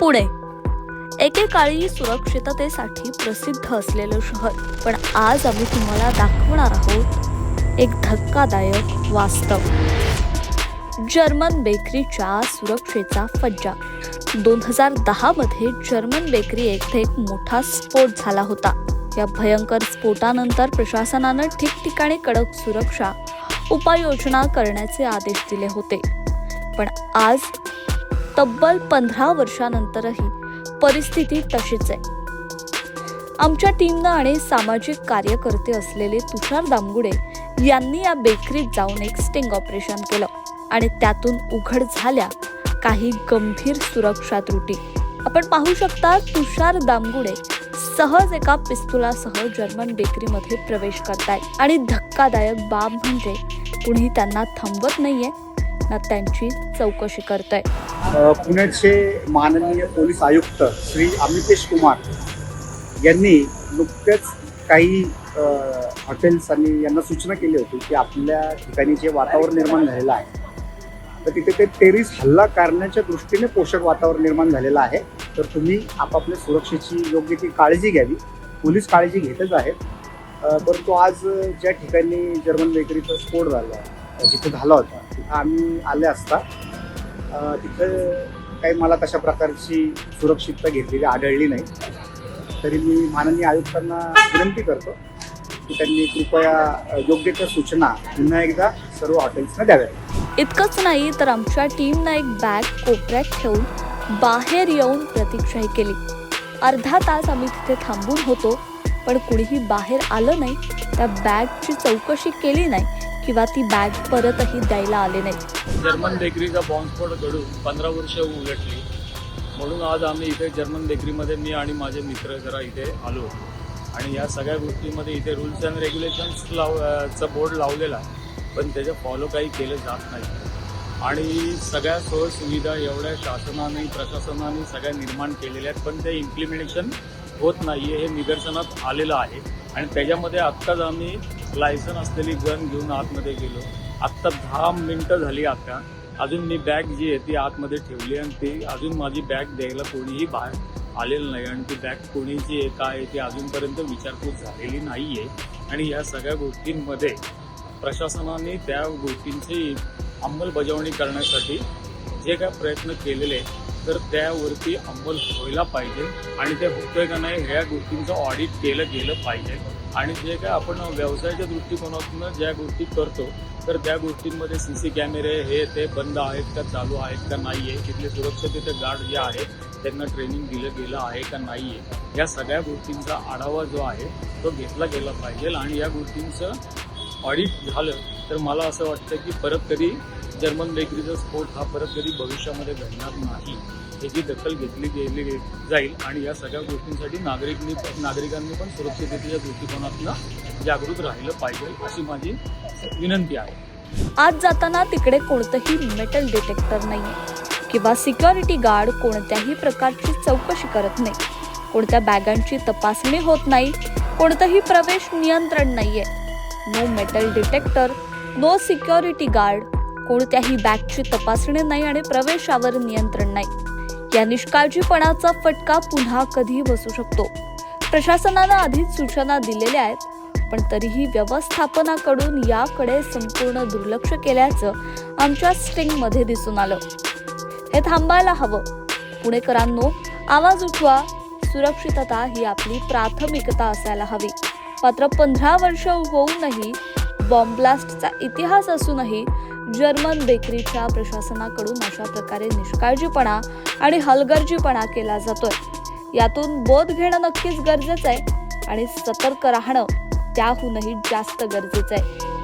पुणे एकेकाळी सुरक्षिततेसाठी प्रसिद्ध असलेलं शहर. पण आज आम्ही तुम्हाला दाखवणार आहोत एक धक्कादायक वास्तव. जर्मन बेकरीच्या सुरक्षेचा फज्जा. दोन हजार दहामध्ये जर्मन बेकरी येथे एक मोठा स्फोट झाला होता. या भयंकर स्फोटानंतर प्रशासनानं ठिकठिकाणी कडक सुरक्षा उपाययोजना करण्याचे आदेश दिले होते. पण आज तब्बल पंधरा वर्षानंतरही परिस्थिती तशीच आहे. आमच्या टीमनं आणि सामाजिक कार्यकर्ते असलेले तुषार दामगुडे यांनी या बेकरीत जाऊन एक स्टिंग ऑपरेशन केलं आणि त्यातून उघड झाल्या काही गंभीर सुरक्षा त्रुटी. आपण पाहू शकता तुषार दामगुडे सहज एका पिस्तुलासह जर्मन बेकरीमध्ये प्रवेश करतायत आणि धक्कादायक बाब म्हणजे कुणी त्यांना थांबवत नाहीये. ना त्यांची चौकशी करत आहे पुण्याचे माननीय पोलीस आयुक्त श्री अमितेश कुमार यांनी नुकतेच काही हॉटेल्स आणि यांना सूचना केली होती की आपल्या ठिकाणी जे वातावरण निर्माण झालेलं आहे तर तिथे ते टेरिस हल्ला करण्याच्या दृष्टीने पोषक वातावरण निर्माण झालेलं आहे. तर तुम्ही आपापल्या सुरक्षेची योग्य ती काळजी घ्यावी. पोलीस काळजी घेतच आहेत. परंतु आज ज्या ठिकाणी जर्मन बेकरीचा स्फोट झाला आहे जिथे झाला होता तिथं आम्ही आले असता तिथं काही मला तशा प्रकारची सुरक्षितता घेतलेली आढळली नाही. तरी मी माननीय आयुक्तांना विनंती करतो की त्यांनी कृपया योग्य त्या सूचना पुन्हा एकदा सर्व हॉटेल्सना द्याव्या इतकंच नाही तर आमच्या टीमनं एक बॅग कोपऱ्यात ठेवून बाहेर येऊन प्रतीक्षाही केली. अर्धा तास आम्ही तिथे थांबून होतो पण कुणीही बाहेर आलं नाही त्या बॅगची चौकशी केली नाही. किंवा ती बॅग परतही द्यायला आले नाही. जर्मन बेकरीचा बॉम्बस्फोट घडून पंधरा वर्ष उलटली. म्हणून आज आम्ही इथे जर्मन बेकरीमध्ये मी आणि माझे मित्र जरा इथे आलो. आणि या सगळ्या गोष्टीमध्ये इथे रूल्स अँड रेग्युलेशन्स लाव चा बोर्ड लावलेला आहे. पण त्याचं फॉलो काही केलं जात नाही. आणि सगळ्या सोयीसुविधा एवढ्या शासनाने प्रशासनाने सगळ्या निर्माण केलेल्या आहेत पण ते इम्प्लिमेंटेशन होत नाही आहे हे निदर्शनात आलेलं आहे. आणि त्याच्यामध्ये आत्ताच आम्ही लायसन असलेली गन घेऊन आतमध्ये गेलो. आत्ता दहा मिनटं झाली आता. अजून मी बॅग जी आहे ती आतमध्ये ठेवली आणि ती अजून माझी बॅग द्यायला कोणीही बाहेर आलेलं नाही आणि ती बॅग कोणीची आहे काय आहे ती अजूनपर्यंत विचारपूस झालेली नाही आहे आणि या सगळ्या गोष्टींमध्ये प्रशासनाने त्या गोष्टींची अंमलबजावणी करण्यासाठी जे काय प्रयत्न केलेले तर त्यावरती अंमल व्हायला पाहिजे आणि ते होतोय का नाही ह्या गोष्टींचं ऑडिट केलं गेलं पाहिजे. आणि जे काय आपण व्यवसायाच्या दृष्टिकोनातून ज्या गोष्टी करतो तर त्या गोष्टींमध्ये सी सी कॅमेरे हे ते बंद आहेत का चालू आहेत का नाही आहे तिथले सुरक्षतेचे गार्ड जे आहेत त्यांना ट्रेनिंग दिलं गेलं आहे का नाही आहे या सगळ्या गोष्टींचा आढावा जो आहे तो घेतला गेला पाहिजे. आणि या गोष्टींचं ऑडिट झालं तर मला असं वाटतं की परत कधी जर्मन बेकरीचा स्फोट हा परत कधी भविष्यामध्ये घडणार नाही याची दखल घेतली गेली जाईल आणि या सगळ्या गोष्टींसाठी नागरिकांनी नागरिकांनी पण सुरक्षिततेच्या दृष्टिकोनातून जागृत राहिलं पाहिजे अशी माझी विनंती आहे. आज जाताना तिकडे कोणतंही मेटल डिटेक्टर नाहीये किंवा सिक्युरिटी गार्ड कोणत्याही प्रकारची चौकशी करत नाही. कोणत्या बॅगांची तपासणी होत नाही कोणतंही प्रवेश नियंत्रण नाहीये. No metal detector no security guard कोणत्याही बॅगची तपासणी नाही आणि प्रवेशावर नियंत्रण नाही. या निष्काळजीपणाचा फटका पुन्हा कधी बसू शकतो. प्रशासनानं आधीच सूचना दिलेल्या आहेत पण तरीही व्यवस्थापनाकडून याकडे संपूर्ण दुर्लक्ष केल्याचं आमच्या स्टिंगमध्ये दिसून आलं. हे थांबायला हवं. पुणेकरांनो आवाज उठवा. सुरक्षितता ही आपली प्राथमिकता असायला हवी. मात्र पंधरा वर्ष होऊनही बॉम्ब ब्लास्टचा इतिहास असूनही जर्मन बेकरीच्या प्रशासनाकडून अशा प्रकारे निष्काळजीपणा आणि हलगर्जीपणा केला जातोय. यातून बोध घेणं नक्कीच गरजेचं आहे आणि सतर्क राहणं त्याहूनही जास्त गरजेचं आहे.